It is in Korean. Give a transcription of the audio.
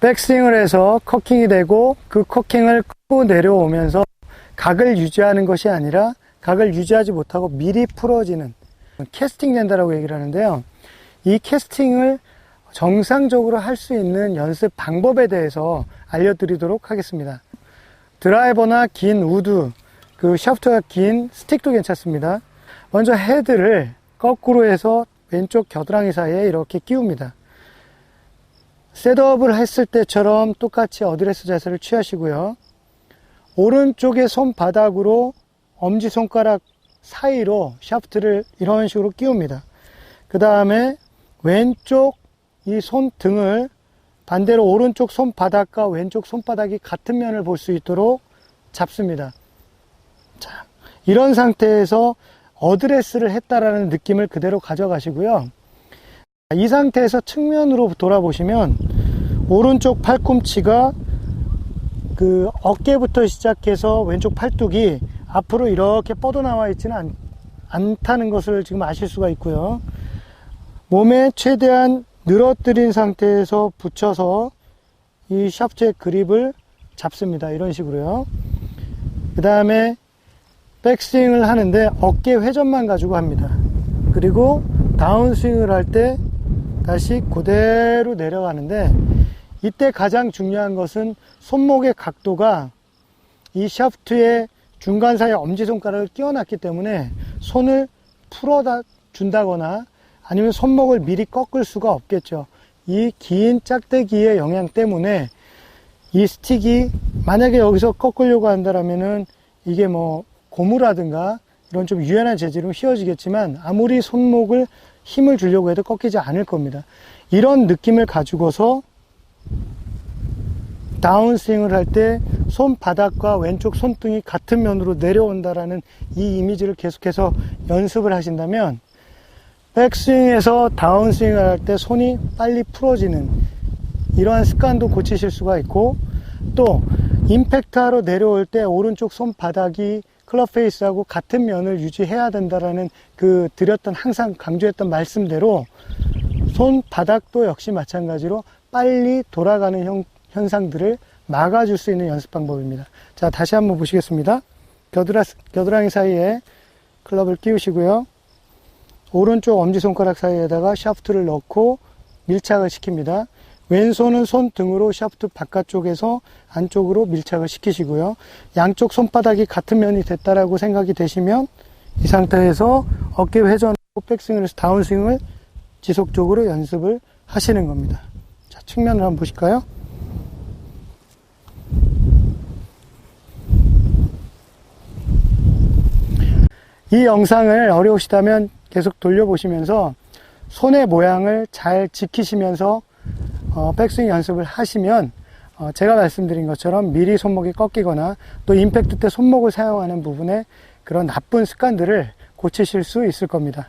백스윙을 해서 커킹이 되고 그 커킹을 끄고 내려오면서 각을 유지하는 것이 아니라 각을 유지하지 못하고 미리 풀어지는 캐스팅 된다라고 얘기를 하는데요. 이 캐스팅을 정상적으로 할 수 있는 연습 방법에 대해서 알려드리도록 하겠습니다. 드라이버나 긴 우드, 그 샤프트가 긴 스틱도 괜찮습니다. 먼저 헤드를 거꾸로 해서 왼쪽 겨드랑이 사이에 이렇게 끼웁니다. 셋업을 했을 때처럼 똑같이 어드레스 자세를 취하시고요. 오른쪽의 손바닥으로 엄지손가락 사이로 샤프트를 이런 식으로 끼웁니다. 그 다음에 왼쪽 이 손등을 반대로 오른쪽 손바닥과 왼쪽 손바닥이 같은 면을 볼 수 있도록 잡습니다. 자, 이런 상태에서 어드레스를 했다라는 느낌을 그대로 가져가시고요. 이 상태에서 측면으로 돌아보시면 오른쪽 팔꿈치가 그 어깨부터 시작해서 왼쪽 팔뚝이 앞으로 이렇게 뻗어나와 있지는 않, 않다는 것을 지금 아실 수가 있고요. 몸에 최대한 늘어뜨린 상태에서 붙여서 이 샤프트의 그립을 잡습니다. 이런 식으로요. 그 다음에 백스윙을 하는데 어깨 회전만 가지고 합니다. 그리고 다운스윙을 할 때 다시 그대로 내려가는데 이때 가장 중요한 것은 손목의 각도가 이 샤프트의 중간 사이에 엄지손가락을 끼워놨기 때문에 손을 풀어 준다거나 아니면 손목을 미리 꺾을 수가 없겠죠. 이 긴 짝대기의 영향 때문에 이 스틱이 만약에 여기서 꺾으려고 한다면은 이게 뭐 고무라든가 이런 좀 유연한 재질은 휘어지겠지만 아무리 손목을 힘을 주려고 해도 꺾이지 않을 겁니다. 이런 느낌을 가지고서 다운스윙을 할 때 손바닥과 왼쪽 손등이 같은 면으로 내려온다라는 이 이미지를 계속해서 연습을 하신다면 백스윙에서 다운스윙을 할 때 손이 빨리 풀어지는 이러한 습관도 고치실 수가 있고 또 임팩트하러 내려올 때 오른쪽 손바닥이 클럽 페이스하고 같은 면을 유지해야 된다라는 그 드렸던 항상 강조했던 말씀대로 손바닥도 역시 마찬가지로 빨리 돌아가는 형, 현상들을 막아줄 수 있는 연습 방법입니다. 자, 다시 한번 보시겠습니다. 겨드라, 겨드랑이 사이에 클럽을 끼우시고요. 오른쪽 엄지손가락 사이에다가 샤프트를 넣고 밀착을 시킵니다. 왼손은 손등으로 샤프트 바깥쪽에서 안쪽으로 밀착을 시키시고요. 양쪽 손바닥이 같은 면이 됐다라고 생각이 되시면 이 상태에서 어깨 회전, 백스윙을 해서 다운스윙을 지속적으로 연습을 하시는 겁니다. 자, 측면을 한번 보실까요? 이 영상을 어려우시다면 계속 돌려보시면서 손의 모양을 잘 지키시면서 어, 백스윙 연습을 하시면 어, 제가 말씀드린 것처럼 미리 손목이 꺾이거나 또 임팩트 때 손목을 사용하는 부분에 그런 나쁜 습관들을 고치실 수 있을 겁니다.